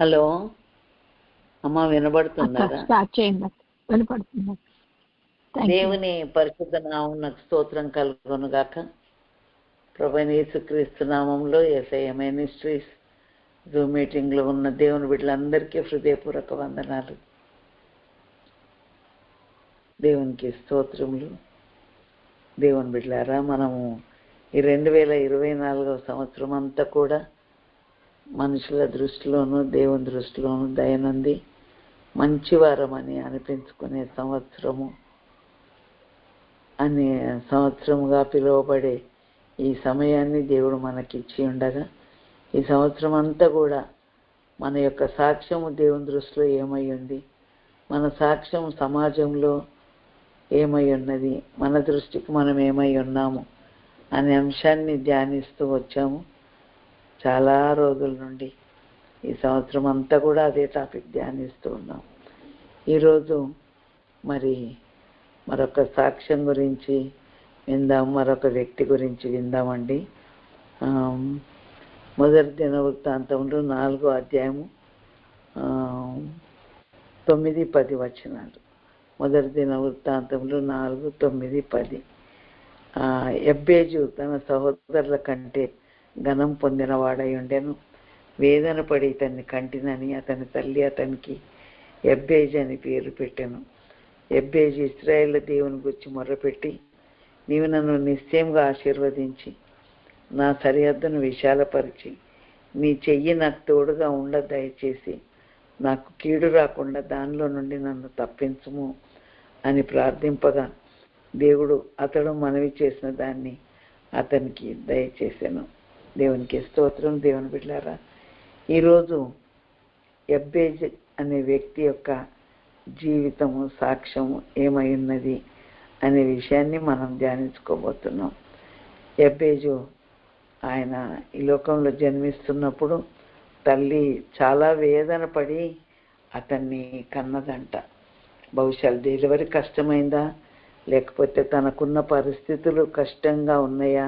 Hello. అమ్మా వినబడుతున్నారా start చేయండి వినపడుతుంది. Thank you. దేవుని పరిశుద్ధ నామం స్తోత్రం కలుగును గాక యేసుక్రీస్తు నామంలో ఎస్ఐ మినిస్ట్రీస్ జూమ్ మీటింగ్లో ఉన్న దేవుని బిడ్డలందరికీ హృదయపూర్వక వందనాలు. దేవునికి స్తోత్రములు. దేవుని బిడ్డలారా మనము ఈ రెండు వేల ఇరవై నాలుగవ సంవత్సరం అంతా కూడా మనుషుల దృష్టిలోనూ దేవుని దృష్టిలోనూ దయనంది మంచి వారం అని అనిపించుకునే సంవత్సరము అనే సంవత్సరముగా పిలువబడే ఈ సమయాన్ని దేవుడు మనకిచ్చి ఉండగా ఈ సంవత్సరం అంతా కూడా మన యొక్క సాక్ష్యము దేవుని దృష్టిలో ఏమై ఉంది మన సాక్ష్యం సమాజంలో ఏమై ఉన్నది మన దృష్టికి మనం ఏమై ఉన్నాము అనే అంశాన్ని ధ్యానిస్తూ వచ్చాము. చాలా రోజుల నుండి ఈ సంవత్సరం అంతా కూడా అదే టాపిక్ ధ్యానిస్తూ ఉన్నాం. ఈరోజు మరి మరొక సాక్ష్యం గురించి విందాం మరొక వ్యక్తి గురించి విందామండి. మొదటి దిన వృత్తాంతంలో నాలుగో అధ్యాయము తొమ్మిది పది వచనాలు. మొదటి దిన వృత్తాంతంలో నాలుగు తొమ్మిది పది. ఎబ్బేజు తన సహోదరుల కంటే ఘనం పొందిన వాడై ఉండెను. వేదన పడి ఇతన్ని కంటినని అతని తల్లి అతనికి ఎబ్బేజ్ అని పేరు పెట్టాను. ఎబ్బేజ్ ఇస్రాయేల్ దేవుని గురించి మొర్రపెట్టి నీవు నన్ను నిశ్చయంగా ఆశీర్వదించి నా సరిహద్దును విశాలపరిచి నీ చెయ్యి నాకు తోడుగా ఉండ దయచేసి నాకు కీడు రాకుండా దానిలో నుండి నన్ను తప్పించుము అని ప్రార్థింపగా దేవుడు అతడు మనవి చేసిన దాన్ని అతనికి దయచేసాను. దేవునికి స్తోత్రం దేవుని బిడ్డారా ఈరోజు ఎబ్బేజ్ అనే వ్యక్తి యొక్క జీవితము సాక్ష్యము ఏమై ఉన్నది అనే విషయాన్ని మనం ధ్యానించుకోబోతున్నాం. ఎబ్బేజు ఆయన ఈ లోకంలో జన్మిస్తున్నప్పుడు తల్లి చాలా వేదన పడి అతన్ని కన్నదంట. బహుశా డెలివరీ కష్టమైందా? లేకపోతే తనకున్న పరిస్థితులు కష్టంగా ఉన్నాయా?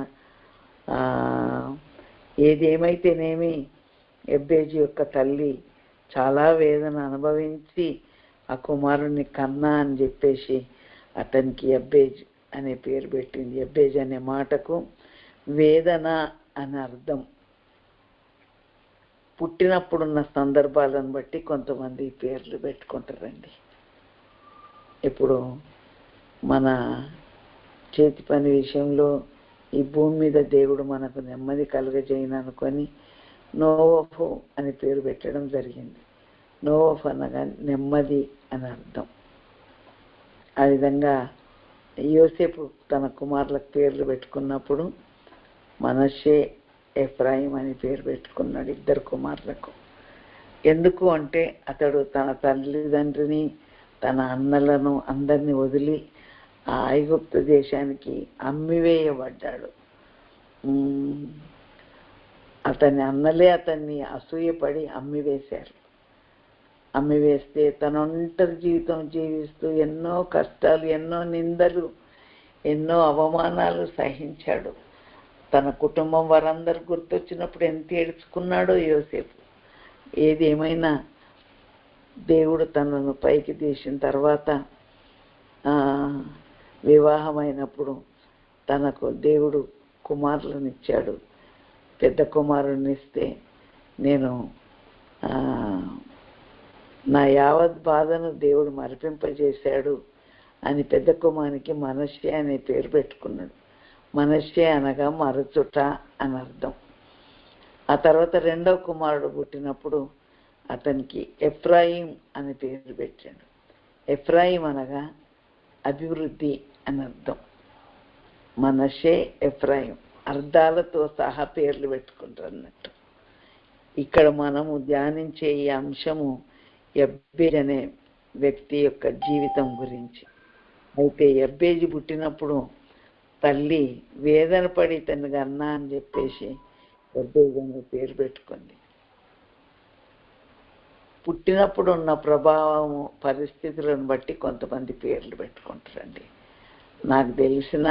ఏదేమైతేనేమి ఎబ్బేజీ యొక్క తల్లి చాలా వేదన అనుభవించి ఆ కుమారుణ్ణి కన్నా అని చెప్పేసి అతనికి ఎబ్బేజ్ అనే పేరు పెట్టింది. ఎబ్బేజ్ అనే మాటకు వేదన అని అర్థం. పుట్టినప్పుడున్న సందర్భాలను బట్టి కొంతమంది పేర్లు పెట్టుకుంటారండి. ఇప్పుడు మన చేతి పని విషయంలో ఈ భూమి మీద దేవుడు మనకు నెమ్మది కలుగజేయను అనుకొని నోవఫు అని పేరు పెట్టడం జరిగింది. నోవఫ్ అనగా నెమ్మది అని అర్థం. ఆ విధంగా యోసేపు తన కుమారులకు పేర్లు పెట్టుకున్నప్పుడు మనషే ఎఫ్రాయిం అని పేరు పెట్టుకున్నాడు ఇద్దరు కుమారులకు. ఎందుకు అంటే అతడు తన తల్లిదండ్రిని తన అన్నలను అందరినీ వదిలి ఆ ఐగుప్తు దేశానికి అమ్మివేయబడ్డాడు. అతని అన్నలే అతన్ని అసూయపడి అమ్మివేశారు. అమ్మివేస్తే తన ఒంటరి జీవితం జీవిస్తూ ఎన్నో కష్టాలు ఎన్నో నిందలు ఎన్నో అవమానాలు సహించాడు. తన కుటుంబం వారందరు గుర్తొచ్చినప్పుడు ఎంత ఏడ్చుకున్నాడో యోసేపు. ఏది ఏమైనా దేవుడు తనను పైకి తీసిన తర్వాత వివాహమైనప్పుడు తనకు దేవుడు కుమారులను ఇచ్చాడు పెద్ద కుమారునిస్తే నేను నా యావత్ బాధను దేవుడు మరిపింపజేశాడు అని పెద్ద కుమారునికి మనశ్శే అనే పేరు పెట్టుకున్నాడు. మనశ్శే అనగా మరచుట అని అర్థం. ఆ తర్వాత రెండవ కుమారుడు పుట్టినప్పుడు అతనికి ఎఫ్రాయిం అని పేరు పెట్టాడు. ఎఫ్రాయిం అనగా అభివృద్ధి అని అర్థం మనషే ఎఫ్రాయిం అర్థాలతో సహా పేర్లు పెట్టుకుంటారు అన్నట్టు ఇక్కడ మనము ధ్యానించే ఈ అంశము ఎబ్బేజ్ అనే వ్యక్తి యొక్క జీవితం గురించి అయితే ఎబ్బేజి పుట్టినప్పుడు తల్లి వేదన పడి తనకి అన్నా అని చెప్పేసి ఎబ్బేజ్ అనే పేరు పెట్టుకుంది పుట్టినప్పుడు ఉన్న ప్రభావము పరిస్థితులను బట్టి కొంతమంది పేర్లు పెట్టుకుంటారండి నాకు తెలిసిన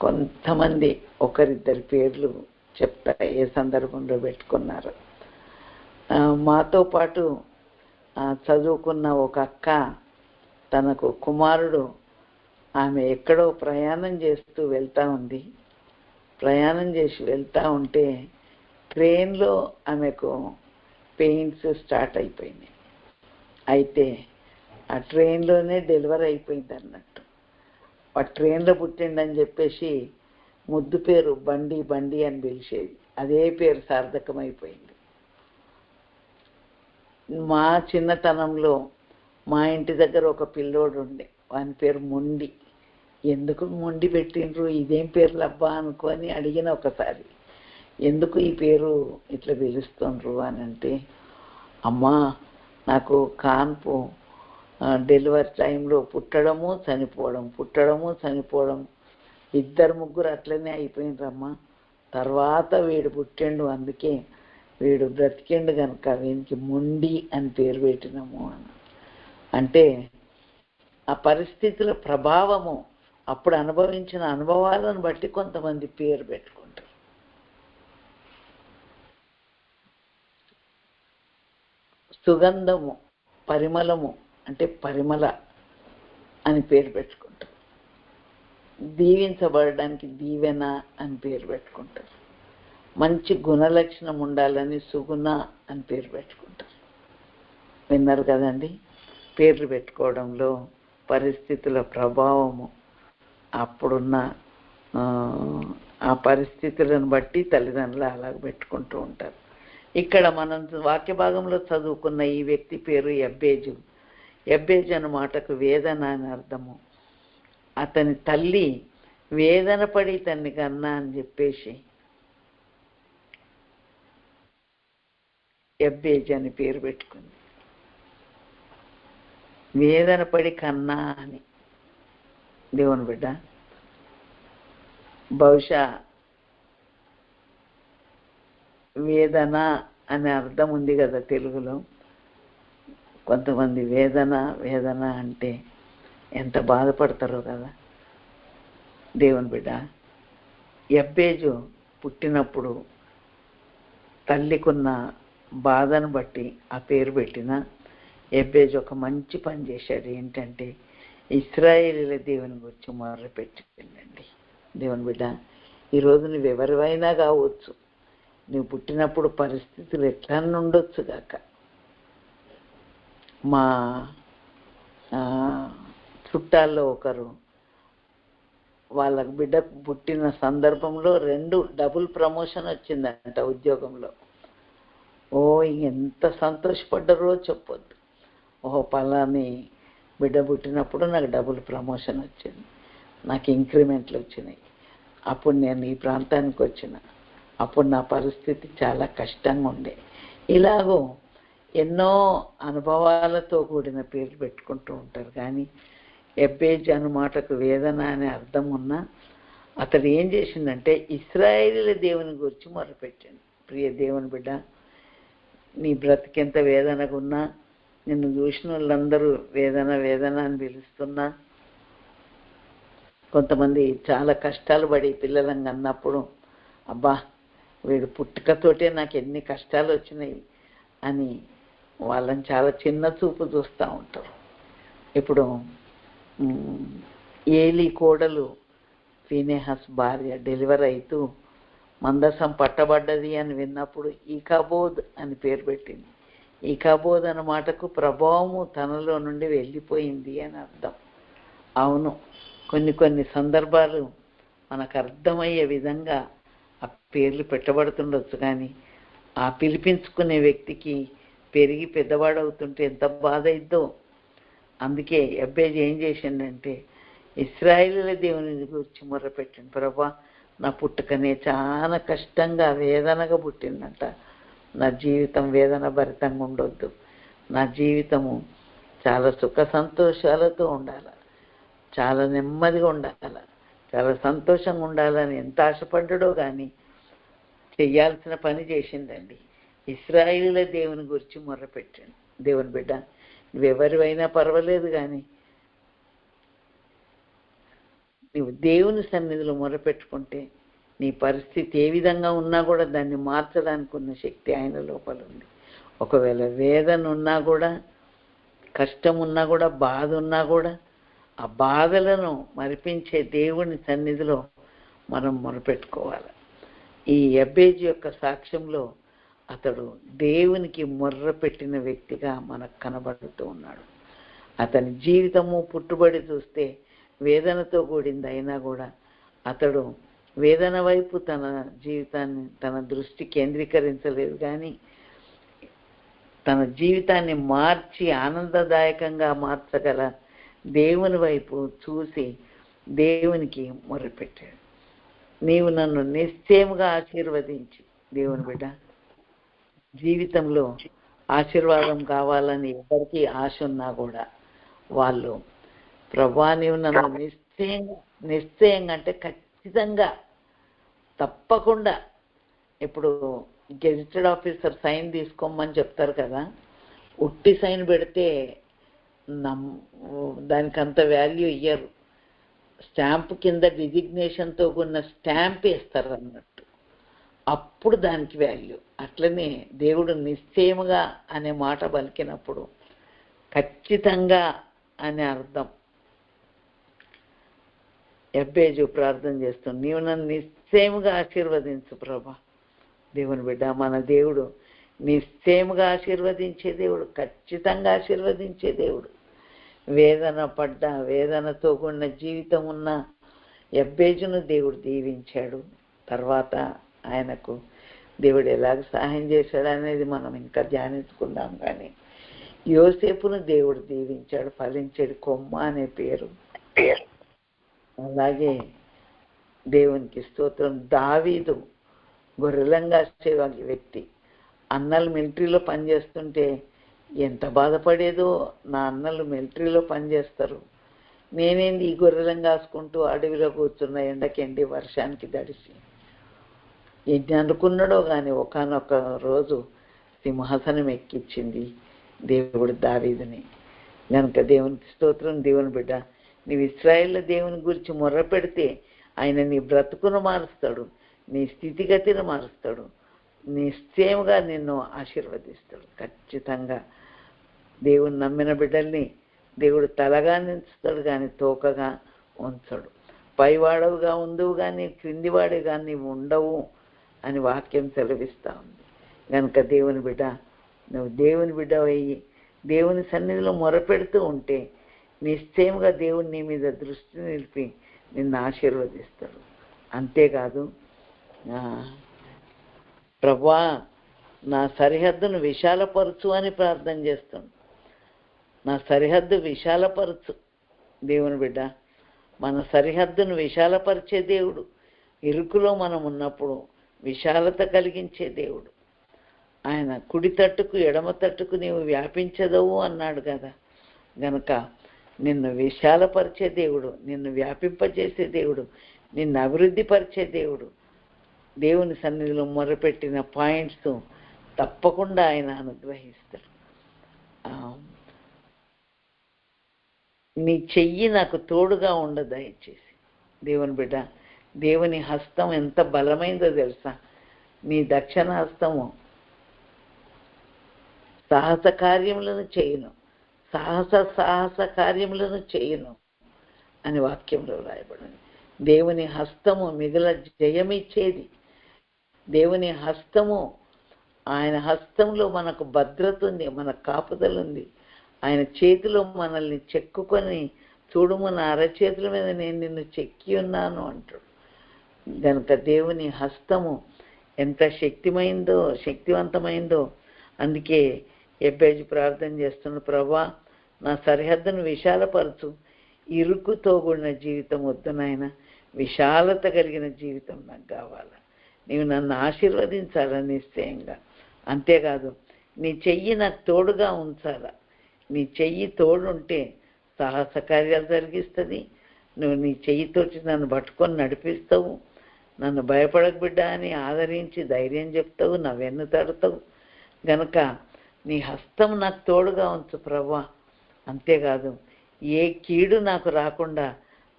కొంతమంది ఒకరిద్దరి పేర్లు చెప్తా ఏ సందర్భంలో పెట్టుకున్నారు. మాతో పాటు చదువుకున్న ఒక అక్క తనకు కుమారుడు ఆమె ఎక్కడో ప్రయాణం చేస్తూ వెళ్తూ ఉంది. ప్రయాణం చేసి వెళ్తూ ఉంటే ట్రైన్లో ఆమెకు పెయిన్స్ స్టార్ట్ అయిపోయినాయి. అయితే ఆ ట్రైన్లోనే డెలివరీ అయిపోయింది అన్నట్టు ఆ ట్రైన్లో పుట్టిండని చెప్పేసి ముద్దు పేరు బండి బండి అని పిలిచేది. అదే పేరు సార్థకమైపోయింది. మా చిన్నతనంలో మా ఇంటి దగ్గర ఒక పిల్లోడు ఉండే వాని పేరు మొండి. ఎందుకు మొండి పెట్టిండ్రు? ఇదేం పేర్లు అబ్బా అనుకొని అడిగిన ఒకసారి. ఎందుకు ఈ పేరు ఇట్లా పిలుస్తుండ్రు అని అంటే అమ్మా నాకు కాన్పు డెలివరీ టైంలో పుట్టడము చనిపోవడం పుట్టడము చనిపోవడం. ఇద్దరు ముగ్గురు అట్లనే అయిపోయిండ్రమ్మా తర్వాత వీడు పుట్టిండు అందుకే వీడు బ్రతికిండు కనుక వీనికి మొండి అని పేరు పెట్టినాము అని అంటే ఆ పరిస్థితుల ప్రభావము అప్పుడు అనుభవించిన అనుభవాలను బట్టి కొంతమంది పేరు పెట్టుకుంటారు. సుగంధము పరిమళము అంటే పరిమళ అని పేరు పెట్టుకుంటారు. దీవించబడడానికి దీవెన అని పేరు పెట్టుకుంటారు. మంచి గుణలక్షణం ఉండాలని సుగుణ అని పేరు పెట్టుకుంటారు. విన్నారు కదండి? పేర్లు పెట్టుకోవడంలో పరిస్థితుల ప్రభావము అప్పుడున్న ఆ, పరిస్థితులను బట్టి తల్లిదండ్రులు అలాగ పెట్టుకుంటూ ఉంటారు. ఇక్కడ మనం వాక్య భాగంలో చదువుకున్న ఈ వ్యక్తి పేరు ఎబ్బేజు ఎబ్బేజు అన్న మాటకు వేదన అని అర్థము. అతని తల్లి వేదన పడి తన్ని కన్నా అని చెప్పేసి ఎబ్బేజ్ అని పేరు పెట్టుకుంది. వేదన పడి కన్నా అని. దేవుని బిడ్డ బహుశా వేదన అనే అర్థం ఉంది కదా తెలుగులో. కొంతమంది వేదన వేదన అంటే ఎంత బాధపడతారో కదా. దేవుని బిడ్డ ఎబ్బేజు పుట్టినప్పుడు తల్లికున్న బాధను బట్టి ఆ పేరు పెట్టిన ఎబ్బేజు ఒక మంచి పని చేశాడు. ఏంటంటే ఇస్రాయేలీల దేవుని గురించి మొదలుపెట్టిందండి దేవుని బిడ్డ ఈరోజు నువ్వు ఎవరివైనా కావచ్చు. నువ్వు పుట్టినప్పుడు పరిస్థితులు ఎట్లా ఉండొచ్చు మా చుట్టాల్లో ఒకరు వాళ్ళకు బిడ్డ పుట్టిన సందర్భంలో రెండు డబుల్ ప్రమోషన్ వచ్చిందంట ఉద్యోగంలో. ఓ ఎంత సంతోషపడ్డారో చెప్పొద్దు. ఓహో పలాని బిడ్డ పుట్టినప్పుడు నాకు డబుల్ ప్రమోషన్ వచ్చింది. నాకు ఇంక్రిమెంట్లు వచ్చినాయి. అప్పుడు నేను ఈ ప్రాంతానికి వచ్చిన. అప్పుడు నా పరిస్థితి చాలా కష్టంగా ఉండే. ఇలాగో ఎన్నో అనుభవాలతో కూడిన పేర్లు పెట్టుకుంటూ ఉంటారు. కానీ ఎబ్బేజ్ అను మాటకు వేదన అనే అర్థం ఉన్నా అతడు ఏం చేసిందంటే ఇస్రాయేలీల దేవుని గురించి మొదలుపెట్టాడు ప్రియ దేవుని బిడ్డ నీ బ్రతికెంత వేదనకున్నా నిన్ను చూసిన వాళ్ళందరూ వేదన వేదన అని పిలుస్తున్నా. కొంతమంది చాలా కష్టాలు పడి పిల్లలంగా అన్నప్పుడు అబ్బా వీడు పుట్టుకతోటే నాకు ఎన్ని కష్టాలు వచ్చినాయి అని వాళ్ళని చాలా చిన్న చూపు చూస్తూ ఉంటారు ఇప్పుడు ఏలి కోడలు ఫినేహస్ భార్య డెలివర్ అవుతూ మందసం పట్టబడ్డది అని విన్నప్పుడు ఈకాబోద్ అని పేరు పెట్టింది. ఈకాబోద్ అన్న మాటకు ప్రభావము తనలో నుండి వెళ్ళిపోయింది అని అర్థం. అవును కొన్ని కొన్ని సందర్భాలు మనకు అర్థమయ్యే విధంగా ఆ పేర్లు పెట్టబడుతుండొచ్చు కానీ ఆ పిలిపించుకునే వ్యక్తికి పెరిగి పెద్దవాడు అవుతుంటే ఎంత బాధ అయిద్దో. అందుకే అబ్బాయి ఏం చేసిండంటే ఇస్రాయేలీల దేవుని గురించి మొర్రపెట్టిండు. ప్రభా నా పుట్టుకనే చాలా కష్టంగా వేదనగా పుట్టిందంట. నా జీవితం వేదన భరితంగా ఉండొద్దు. నా జీవితము చాలా సుఖ సంతోషాలతో ఉండాలి. చాలా నెమ్మదిగా ఉండాలి. చాలా సంతోషంగా ఉండాలని ఎంత ఆశపడ్డాడో కానీ చేయాల్సిన పని చేసిందండి ఇస్రాయిల దేవుని గురించి మొరపెట్టాను దేవుని బిడ్డ నువ్వెవరివైనా పర్వాలేదు కానీ నువ్వు దేవుని సన్నిధిలో మొరపెట్టుకుంటే నీ పరిస్థితి ఏ విధంగా ఉన్నా కూడా దాన్ని మార్చడానికి ఉన్న శక్తి ఆయన లోపల ఉంది. ఒకవేళ వేదన ఉన్నా కూడా కష్టం ఉన్నా కూడా బాధ ఉన్నా కూడా ఆ బాధలను మరిపించే దేవుని సన్నిధిలో మనం మొరపెట్టుకోవాలి ఈ అబ్బేజ్ యొక్క సాక్ష్యంలో అతడు దేవునికి మొర్ర పెట్టిన వ్యక్తిగా మనకు కనబడుతూ ఉన్నాడు. అతని జీవితము పుట్టుబడి చూస్తే వేదనతో కూడింది అయినా కూడా అతడు వేదన వైపు తన జీవితాన్ని తన దృష్టి కేంద్రీకరించలేదు కానీ తన జీవితాన్ని మార్చి ఆనందదాయకంగా మార్చగల దేవుని వైపు చూసి దేవునికి మొరపెట్టాడు నీవు నన్ను నిశ్చయముగా ఆశీర్వదించి దేవుని బిడ్డ. జీవితంలో ఆశీర్వాదం కావాలని ఎవరికి ఆశ ఉన్నా కూడా వాళ్ళు ప్రభా నీవు నన్ను నిశ్చయంగా నిశ్చయంగా అంటే ఖచ్చితంగా తప్పకుండా ఇప్పుడు గెజిటెడ్ ఆఫీసర్ సైన్ తీసుకోమని చెప్తారు కదా ఉట్టి సైన్ పెడితే నమ్ దానికి అంత వాల్యూ ఇయ్యరు. స్టాంప్ కింద డిజిగ్నేషన్తో ఉన్న స్టాంప్ వేస్తారు అన్నట్టు. అప్పుడు దానికి వాల్యూ అట్లనే దేవుడు నిశ్చయముగా అనే మాట పలికినప్పుడు ఖచ్చితంగా అనే అర్థం. ఎబ్బేజు ప్రార్థన చేస్తుంది. నీవు నన్ను నిశ్చయముగా ఆశీర్వదించు ప్రభా. దేవుని బిడ్డ మన దేవుడు నిశ్చయముగా ఆశీర్వదించే దేవుడు ఖచ్చితంగా ఆశీర్వదించే దేవుడు. వేదన పడ్డ వేదనతో కూడిన జీవితం ఉన్న ఎబ్బేజును దేవుడు దీవించాడు. తర్వాత ఆయనకు దేవుడు ఎలాగ సహాయం చేశాడు అనేది మనం ఇంకా ధ్యానించుకుందాం కానీ యోసేపును దేవుడు దీవించాడు ఫలించాడు కొమ్మ అనే పేరు. అలాగే దేవునికి స్తోత్రం. దావీదు గొర్రెలంగా సేవ వ్యక్తి. అన్నలు మిలిటరీలో పనిచేస్తుంటే ఎంత బాధపడేదో నా అన్నలు మిలిటరీలో పనిచేస్తారు. నేనేంది ఈ గొర్రెలను కాసుకుంటూ అడవిలో కూర్చున్న ఎండకెండి వర్షానికి దడిసి ఎన్ని అనుకున్నాడో కానీ ఒకనొక రోజు సింహాసనం ఎక్కించింది దేవుడు దావీదుని. కనుక దేవునికి స్తోత్రం దేవుని బిడ్డ నీవు ఇస్రాయిల్ దేవుని గురించి మొర్ర పెడితే ఆయన నీ బ్రతుకును మారుస్తాడు నీ స్థితిగతిని మారుస్తాడు నిశ్చయముగా నిన్ను ఆశీర్వదిస్తాడు. ఖచ్చితంగా దేవుని నమ్మిన బిడ్డల్ని దేవుడు తలగా నించుతాడు కానీ తోకగా ఉంచడు. పైవాడవుగా ఉందువు కానీ క్రిందివాడు కానీ ఉండవు. అని వాక్యం సెలవిస్తా ఉంది. కనుక దేవుని బిడ్డ నువ్వు దేవుని బిడ్డ అయ్యి దేవుని సన్నిధిలో మొరపెడుతూ ఉంటే నిశ్చయంగా దేవుని నీ మీద దృష్టి నిలిపి నిన్ను ఆశీర్వదిస్తాడు. అంతేకాదు ప్రభా నా సరిహద్దును విశాలపరచు అని ప్రార్థన చేస్తాను నా సరిహద్దు విశాలపరచు. దేవుని బిడ్డ మన సరిహద్దును విశాలపరిచే దేవుడు. ఇరుకులో మనం ఉన్నప్పుడు విశాలత కలిగించే దేవుడు. ఆయన కుడి తట్టుకు ఎడమ తట్టుకు నీవు వ్యాపించదవు అన్నాడు కదా. గనక నిన్ను విశాలపరిచే దేవుడు నిన్ను వ్యాపింపజేసే దేవుడు నిన్ను అభివృద్ధి పరిచే దేవుడు దేవుని సన్నిధిలో మొరపెట్టిన పాయింట్స్ తప్పకుండా ఆయన అనుగ్రహిస్తాడు. నీ చెయ్యి నాకు తోడుగా ఉండ దయచేసి. దేవుని బిడ్డ దేవుని హస్తం ఎంత బలమైందో తెలుసా? నీ దక్షిణ హస్తము సాహస కార్యములను చేయను. సాహస సాహస కార్యములను చేయను అని వాక్యంలో రాయబడింది. దేవుని హస్తము మిగుల జయమిచ్చేది. దేవుని హస్తము ఆయన హస్తంలో మనకు భద్రత ఉంది మన కాపుదల ఉంది. ఆయన చేతిలో మనల్ని చెక్కుకొని చూడుము నా అరచేతుల మీద నేను నిన్ను చెక్కి ఉన్నాను అంటాడు. గనుక దేవుని హస్తము ఎంత శక్తిమైందో శక్తివంతమైందో అందుకే ఎబ్బేజు ప్రార్థన చేస్తున్న ప్రభా నా సరిహద్దును విశాలపరచు. ఇరుకుతో కూడిన జీవితం వద్దు నాయన. విశాలత కలిగిన జీవితం నాకు కావాలి. నీవు నన్ను ఆశీర్వదించాలా నిశ్చయంగా. అంతేకాదు నీ చెయ్యి నాకు తోడుగా ఉంచాలా. నీ చెయ్యి తోడుంటే సాహస కార్యాలు జరిగిస్తుంది. నువ్వు నీ చెయ్యితోటి నన్ను పట్టుకొని నడిపిస్తావు. నన్ను భయపడకు బిడ్డ అని ఆదరించి ధైర్యం చెప్తావు నా వెన్ను తడతావు. గనక నీ హస్తం నాకు తోడుగా ఉంచు ప్రభా అంతేకాదు ఏ కీడు నాకు రాకుండా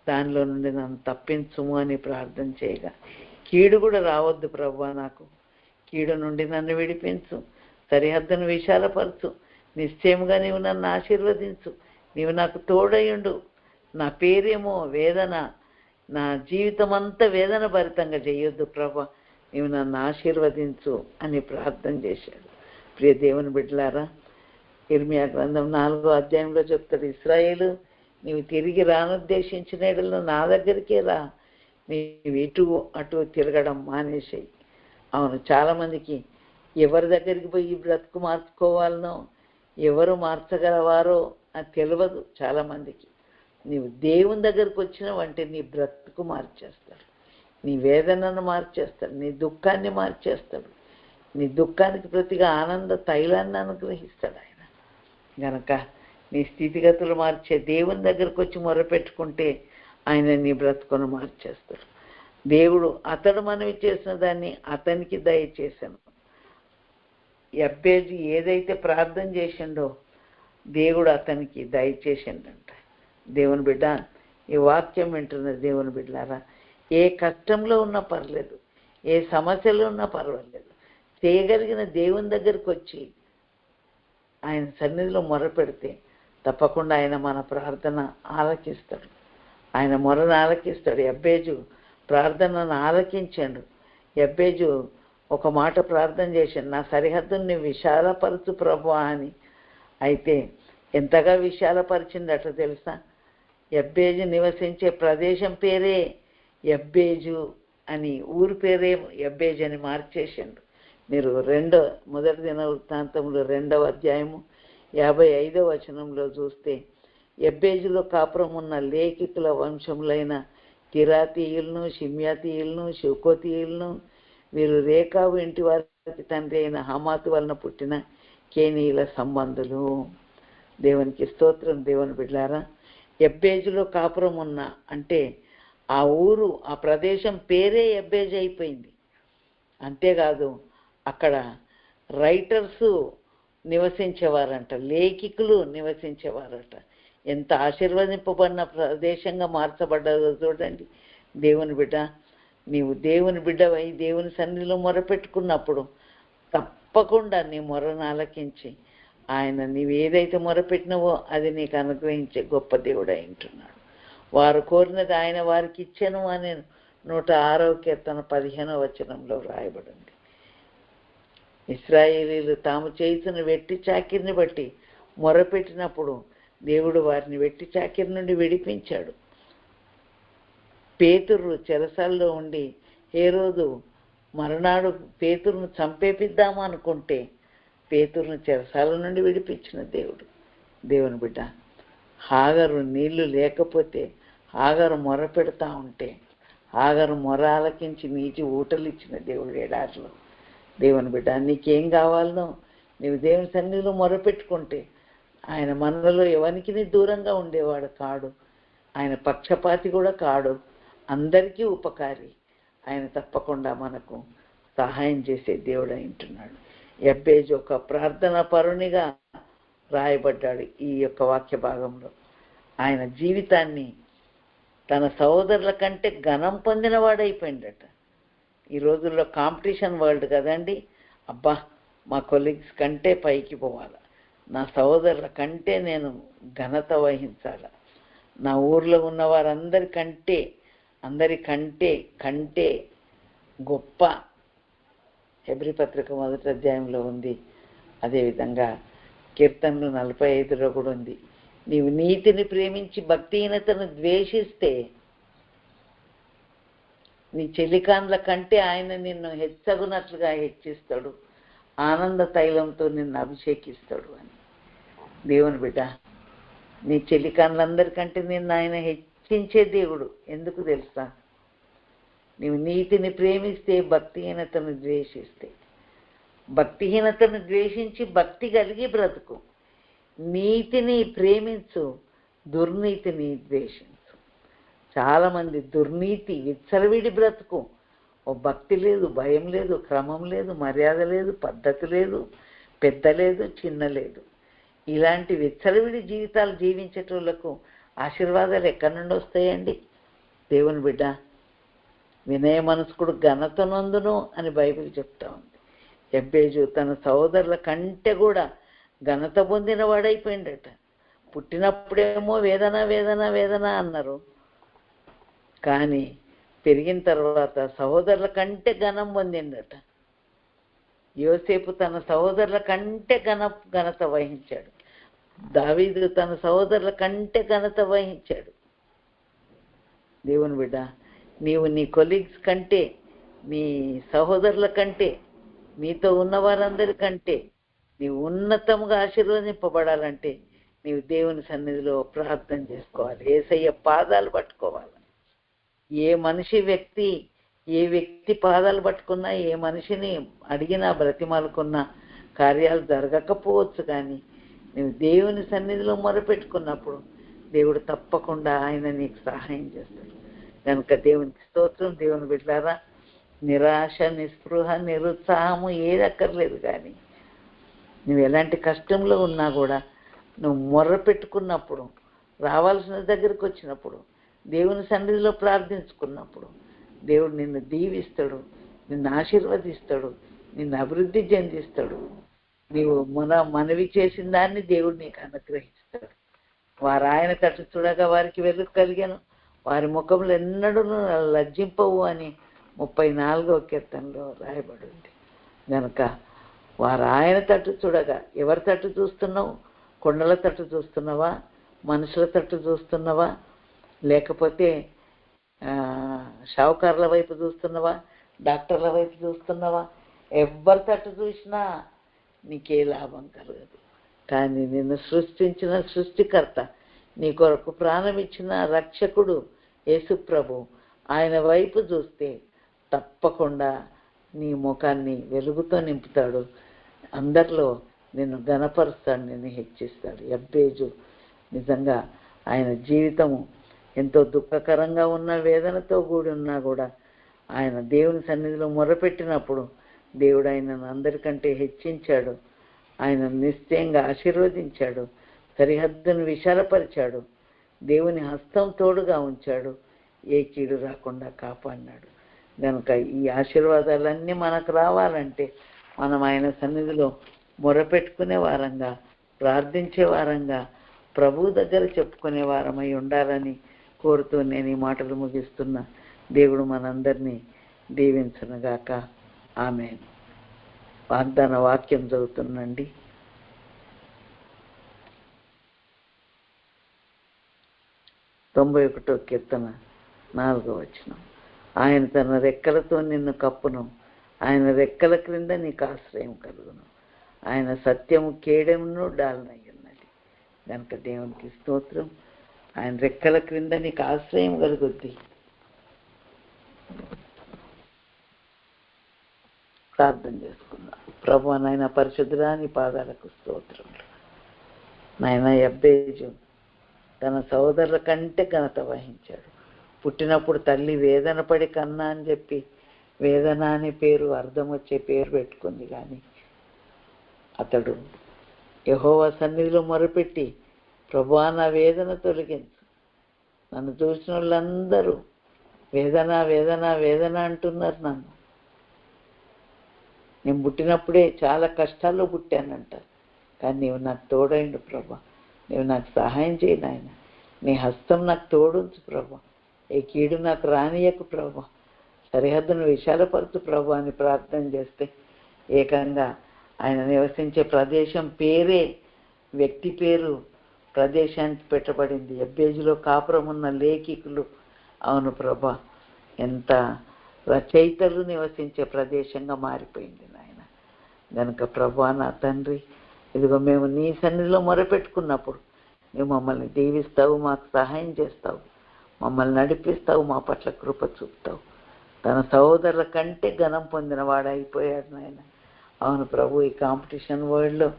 దానిలో నుండి నన్ను తప్పించుము అని ప్రార్థన చేయగా. కీడు కూడా రావద్దు ప్రభా నాకు. కీడు నుండి నన్ను విడిపించు. సరిహద్దును విశాలపరచు. నిశ్చయముగా నీవు నన్ను ఆశీర్వదించు. నీవు నాకు తోడయుండు నా పేరేమో వేదన నా జీవితం అంతా వేదన భరితంగా చేయొద్దు ప్రభా. నీవు నన్ను ఆశీర్వదించు అని ప్రార్థన చేశాడు. ప్రియ దేవుని బిడ్డలారా ఇర్మియా గ్రంథం నాలుగో అధ్యాయంలో చెప్తాడు ఇస్రాయేలు నీవు తిరిగి రానుద్దేశించిన నా దగ్గరికే రా. నీవు ఇటు అటు తిరగడం మానేసాయి. అవును చాలామందికి ఎవరి దగ్గరికి పోయి బ్రతుకు మార్చుకోవాలనో ఎవరు మార్చగలవారో అది తెలియదు చాలామందికి. నీవు దేవుని దగ్గరకు వచ్చినావంటే నీ బ్రతుకు మార్చేస్తాడు. నీ వేదనను మార్చేస్తాడు. నీ దుఃఖాన్ని మార్చేస్తాడు. నీ దుఃఖానికి ప్రతిగా ఆనంద తైలాన్ని అనుగ్రహిస్తాడు ఆయన. గనక నీ స్థితిగతులు మార్చే దేవుని దగ్గరకు వచ్చి మొరపెట్టుకుంటే ఆయన నీ బ్రతుకును మార్చేస్తాడు. దేవుడు అతడు మనవి చేసిన దాన్ని అతనికి దయచేశాను. ఎబ్బేజు ఏదైతే ప్రార్థన చేసిండో దేవుడు అతనికి దయచేసిండంట. దేవుని బిడ్డ ఈ వాక్యం వింటున్న దేవుని బిడ్డలారా ఏ కష్టంలో ఉన్నా పర్లేదు ఏ సమస్యలో ఉన్నా పర్వాలేదు చేయగలిగిన దేవుని దగ్గరికి వచ్చి ఆయన సన్నిధిలో మొరపెడితే తప్పకుండా ఆయన మన ప్రార్థన ఆలకిస్తాడు. ఆయన మొరను ఆలకిస్తాడు. ఎబ్బేజు ప్రార్థనను ఆలకించాడు. ఎబ్బేజు ఒక మాట ప్రార్థన చేశాడు. నా సరిహద్దుని విశాలపరచు ప్రభు అని. అయితే ఎంతగా విశాలపరిచిందట తెలుసా? ఎబ్బేజు నివసించే ప్రదేశం పేరే ఎబ్బేజు అని ఊరి పేరే ఎబ్బేజు అని మార్చేసిండు. మీరు రెండో మొదటి దిన వృత్తాంతంలో రెండవ అధ్యాయము యాభై ఐదవ వచనంలో చూస్తే ఎబ్బేజులో కాపురం ఉన్న లేఖికుల వంశములైన కిరాతీయులను షిమ్యాతీయులను శుకోతీయులను వీరు రేఖావు ఇంటి వారికి తండ్రి అయిన హమాతు వలన పుట్టిన కేనీల సంబంధులు. దేవునికి స్తోత్రం. దేవుని బిడ్డారా ఎబ్బేజ్లో కాపురం ఉన్న అంటే ఆ ఊరు ఆ ప్రదేశం పేరే ఎబ్బేజ్ అయిపోయింది. అంతేకాదు అక్కడ రైటర్స్ నివసించేవారంట లేఖికులు నివసించేవారట. ఎంత ఆశీర్వదింపబడిన ప్రదేశంగా మార్చబడ్డదో చూడండి. దేవుని బిడ్డ నీవు దేవుని బిడ్డవై దేవుని సన్నిధిలో మొరపెట్టుకున్నప్పుడు తప్పకుండా నీ మొరను ఆలకించి ఆయన నీవేదైతే ఏదైతే మొరపెట్టినవో అది నీకు అనుగ్రహించే గొప్ప దేవుడు అయింటున్నాడు వారు కోరినది ఆయన వారికి ఇచ్చాను అని నూట ఆరో కీర్తన పదిహేనో వచనంలో రాయబడింది ఇస్రాయేలీలు తాము చేసిన వెట్టి చాకిరిని బట్టి మొరపెట్టినప్పుడు దేవుడు వారిని వెట్టి చాకిరి నుండి విడిపించాడు. పేతురు చెరసాల్లో ఉండి ఏ రోజు మరునాడు పేతురును చంపేపిద్దామనుకుంటే అనుకుంటే పేతురును చెరసాల నుండి విడిపించిన దేవుడు. దేవుని బిడ్డ హాగరు నీళ్ళు లేకపోతే హాగరు మొర పెడతా ఉంటే హాగరు మొర ఆలకించి నీటి ఊటలు ఇచ్చిన దేవుడు ఎడారిలో దేవుని బిడ్డ నీకేం కావాలనో నీవు దేవుని సన్నిధిలో మొరపెట్టుకుంటే ఆయన మనలో ఎవరికి దూరంగా ఉండేవాడు కాడు. ఆయన పక్షపాతి కూడా కాడు. అందరికీ ఉపకారి. ఆయన తప్పకుండా మనకు సహాయం చేసే దేవుడు అయింటున్నాడు ఎబ్బేజ్ ఒక ప్రార్థన పరునిగా రాయబడ్డాడు ఈ యొక్క వాక్య భాగంలో. ఆయన జీవితాన్ని తన సహోదరుల కంటే ఘనం పొందినవాడైపోయిందట ఈ రోజుల్లో కాంపిటీషన్ వరల్డ్ కదండి. అబ్బా మా కొలీగ్స్ కంటే పైకి పోవాలి. నా సహోదరుల కంటే నేను ఘనత వహించాల. నా ఊర్లో ఉన్న వారందరికంటే అందరి కంటే కంటే గొప్ప హెబ్రి పత్రిక మొదటి అధ్యాయంలో ఉంది. అదేవిధంగా కీర్తనలు నలభై ఐదులో కూడా ఉంది. నీవు నీతిని ప్రేమించి భక్తిహీనతను ద్వేషిస్తే నీ చెలికాన్ల కంటే ఆయన నిన్ను హెచ్చగునట్లుగా హెచ్చిస్తాడు. ఆనంద తైలంతో నిన్ను అభిషేకిస్తాడు అని. దేవుని బిడ్డ నీ చెలికాన్లందరికంటే నిన్ను ఆయన హెచ్చించే దేవుడు. ఎందుకు తెలుసా? నీవు నీతిని ప్రేమిస్తే భక్తిహీనతను ద్వేషిస్తే భక్తిహీనతను ద్వేషించి భక్తి కలిగి బ్రతుకు నీతిని ప్రేమించు దుర్నీతిని ద్వేషించు చాలామంది దుర్నీతి విచ్చలవిడి బ్రతుకు ఓ భక్తి లేదు భయం లేదు క్రమం లేదు మర్యాద లేదు పద్ధతి లేదు పెద్ద లేదు చిన్న లేదు ఇలాంటి విచ్చలవిడి జీవితాలు జీవించేటోళ్ళకు ఆశీర్వాదాలు ఎక్కడి నుండి వస్తాయండి దేవుని బిడ్డ వినయ మనస్కుడు ఘనతనందును అని బైబిల్ చెప్తా ఉంది. ఎబ్బేజు తన సహోదరుల కంటే కూడా ఘనత పొందిన వాడైపోయిండట. పుట్టినప్పుడేమో వేదన వేదన వేదన అన్నారు. కానీ పెరిగిన తర్వాత సహోదరుల కంటే ఘనం పొందిండట. యోసేపు తన సహోదరుల కంటే ఘన ఘనత వహించాడు. దావీదు తన సహోదరుల కంటే ఘనత వహించాడు. దేవుని బిడ్డ నీవు నీ కొలీగ్స్ కంటే మీ సహోదరుల కంటే మీతో ఉన్న వారందరికంటే నీవు ఉన్నతముగా ఆశీర్వదింపబడాలంటే నీవు దేవుని సన్నిధిలో ప్రార్థన చేసుకోవాలి. ఏసయ్య పాదాలు పట్టుకోవాలి. ఏ మనిషి వ్యక్తి ఏ వ్యక్తి పాదాలు పట్టుకున్నా ఏ మనిషిని అడిగినా బ్రతిమాలుకున్నా కార్యాలు జరగకపోవచ్చు కానీ నువ్వు దేవుని సన్నిధిలో మొరపెట్టుకున్నప్పుడు దేవుడు తప్పకుండా ఆయన నీకు సహాయం చేస్తాడు. కనుక దేవునికి స్తోత్రం దేవుని బిడ్డారా నిరాశ నిస్పృహ నిరుత్సాహము ఏది అక్కర్లేదు కానీ నువ్వు ఎలాంటి కష్టంలో ఉన్నా కూడా నువ్వు మొర్ర పెట్టుకున్నప్పుడు రావాల్సిన దగ్గరికి వచ్చినప్పుడు దేవుని సన్నిధిలో ప్రార్థించుకున్నప్పుడు దేవుడు నిన్ను దీవిస్తాడు నిన్ను ఆశీర్వదిస్తాడు నిన్ను అభివృద్ధి చెందిస్తాడు. నీవు మన మనవి చేసిన దాన్ని దేవుడు నీకు అనుగ్రహిస్తాడు. వారు ఆయన తట్టు చూడగా వారికి వెలుగు కలిగాను. వారి ముఖంలో ఎన్నడూ లజ్జింపవు అని ముప్పై నాలుగో కీర్తనలో రాయబడి ఉంది గనక వారు ఆయన తట్టు చూడగా ఎవరి తట్టు చూస్తున్నావు? కొండల తట్టు చూస్తున్నావా? మనుషుల తట్టు చూస్తున్నావా? లేకపోతే షావుకారుల వైపు చూస్తున్నావా? డాక్టర్ల వైపు చూస్తున్నావా? ఎవరి తట్టు చూసినా నీకే లాభం కలగదు. కానీ నిన్ను సృష్టించిన సృష్టికర్త నీ కొరకు ప్రాణం ఇచ్చిన రక్షకుడు యేసుప్రభు ఆయన వైపు చూస్తే తప్పకుండా నీ ముఖాన్ని వెలుగుతో నింపుతాడు. అందరిలో నిన్ను గణపరుస్తాడు నిన్ను హెచ్చిస్తాడు. ఎబ్బేజు నిజంగా ఆయన జీవితము ఎంతో దుఃఖకరంగా ఉన్న వేదనతో కూడి ఉన్నా కూడా ఆయన దేవుని సన్నిధిలో మొరపెట్టినప్పుడు దేవుడు ఆయనను అందరికంటే హెచ్చించాడు. ఆయన నిశ్చయంగా ఆశీర్వదించాడు. సరిహద్దును విశాలపరిచాడు దేవుని హస్తం తోడుగా ఉంచాడు. ఏ కీడు రాకుండా కాపాడినాడు. కనుక ఈ ఆశీర్వాదాలన్నీ మనకు రావాలంటే మనం ఆయన సన్నిధిలో మొరపెట్టుకునే వారంగా ప్రార్థించే వారంగా ప్రభు దగ్గర చెప్పుకునే వారమై ఉండాలని కోరుతూ నేను ఈ మాటలు ముగిస్తున్నా. దేవుడు మనందరినీ దీవించనుగాక. ఆమె వాగ్దాన వాక్యం చదువుతుందండి తొంభై ఒకటో కీర్తన నాలుగో వచనం. ఆయన తన రెక్కలతో నిన్ను కప్పును. ఆయన రెక్కల క్రింద నీకు ఆశ్రయం కలుగును. ఆయన సత్యము కేడమును డాలనై ఉన్నది కనుక దేవునికి స్తోత్రం. ఆయన రెక్కల క్రింద నీకు ఆశ్రయం కలుగుద్ది. ప్రార్థన చేసుకుందాం. ప్రభు నాయన పరిశుద్ధుడా నీ పాదాలకు స్తోత్రం నాయన ఎబ్బేజు తన సోదరుల కంటే ఘనత వహించాడు. పుట్టినప్పుడు తల్లి వేదన పడి కన్నా అని చెప్పి వేదన అనే పేరు అర్థం వచ్చే పేరు పెట్టుకుంది కానీ అతడు యహోవా సన్నిధిలో మొరపెట్టి ప్రభా నా వేదన తొలగించు. నన్ను చూసిన వాళ్ళందరూ వేదన వేదన వేదన అంటున్నారు నన్ను. నేను పుట్టినప్పుడే చాలా కష్టాల్లో పుట్టానంట. కానీ నీవు నాకు తోడైండు ప్రభా. నువ్వు నాకు సహాయం చేయి నాయన. నీ హస్తం నాకు తోడుంచు ప్రభు. ఏ కీడు నాకు రానియకు ప్రభు. సరిహద్దును విశాలపరచు ప్రభు అని ప్రార్థన చేస్తే ఏకంగా ఆయన నివసించే ప్రదేశం పేరే వ్యక్తి పేరు ప్రదేశానికి పెట్టబడింది. ఎబ్బేజులో కాపురం ఉన్న లేఖికులు. అవును ప్రభా ఎంత రచయితలు నివసించే ప్రదేశంగా మారిపోయింది నాయన. గనుక ప్రభా నా తండ్రి ఇదిగో మేము నీ సన్నిధిలో మొరపెట్టుకున్నప్పుడు నువ్వు మమ్మల్ని దీవిస్తావు మాకు సహాయం చేస్తావు. మమ్మల్ని నడిపిస్తావు మా పట్ల కృప చూపుతావు. తన సహోదరుల కంటే ఘనం పొందిన వాడైపోయాడు అయిపోయాడు నాయన. అవును ప్రభు ఈ కాంపిటీషన్ వరల్డ్లో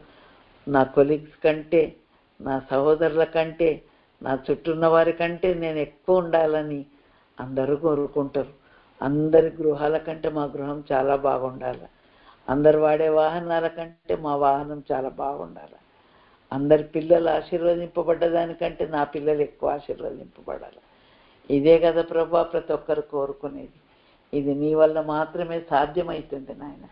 నా కొలీగ్స్ కంటే నా సహోదరుల కంటే నా చుట్టూ ఉన్న వారి కంటే నేను ఎక్కువ ఉండాలని అందరూ కోరుకుంటారు. అందరి గృహాల కంటే మా గృహం చాలా బాగుండాలి. అందరు వాడే వాహనాల కంటే మా వాహనం చాలా బాగుండాలి. అందరి పిల్లలు ఆశీర్వదింపబడ్డ దానికంటే నా పిల్లలు ఎక్కువ ఆశీర్వదింపబడాలి. ఇదే కదా ప్రభా ప్రతి ఒక్కరు కోరుకునేది. ఇది నీ వల్ల మాత్రమే సాధ్యమవుతుంది నాయన.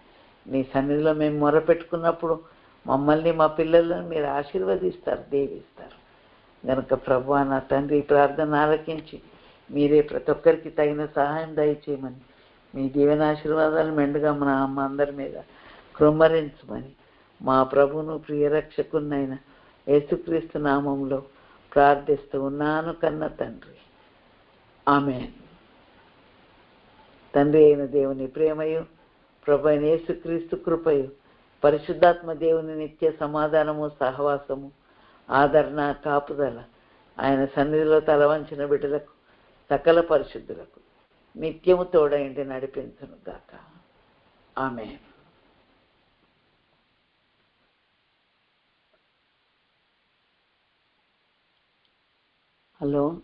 నీ సన్నిధిలో మేము మొరపెట్టుకున్నప్పుడు మమ్మల్ని మా పిల్లలను మీరు ఆశీర్వదిస్తారు దీవిస్తారు. కనుక ప్రభు నా తండ్రి ప్రార్థన ఆలకించి మీరే ప్రతి ఒక్కరికి తగిన సహాయం దయచేయమని మీ దీవెన ఆశీర్వాదాలు మెండుగా మన అమ్మ అందరి మీద. కృమ్మరించమని మా ప్రభును ప్రియరక్షకున్నైన యేసుక్రీస్తు నామంలో ప్రార్థిస్తూ ఉన్నాను కన్న తండ్రి. ఆమె తండ్రి అయిన దేవుని ప్రేమయు ప్రభు అయిన యేసుక్రీస్తు కృపయు పరిశుద్ధాత్మ దేవుని నిత్య సమాధానము సహవాసము ఆదరణ కాపుదల ఆయన సన్నిధిలో తల వంచిన బిడ్డలకు సకల పరిశుద్ధులకు నిత్యము తోడైంది నడిపించును గాక. ఆమె హలో?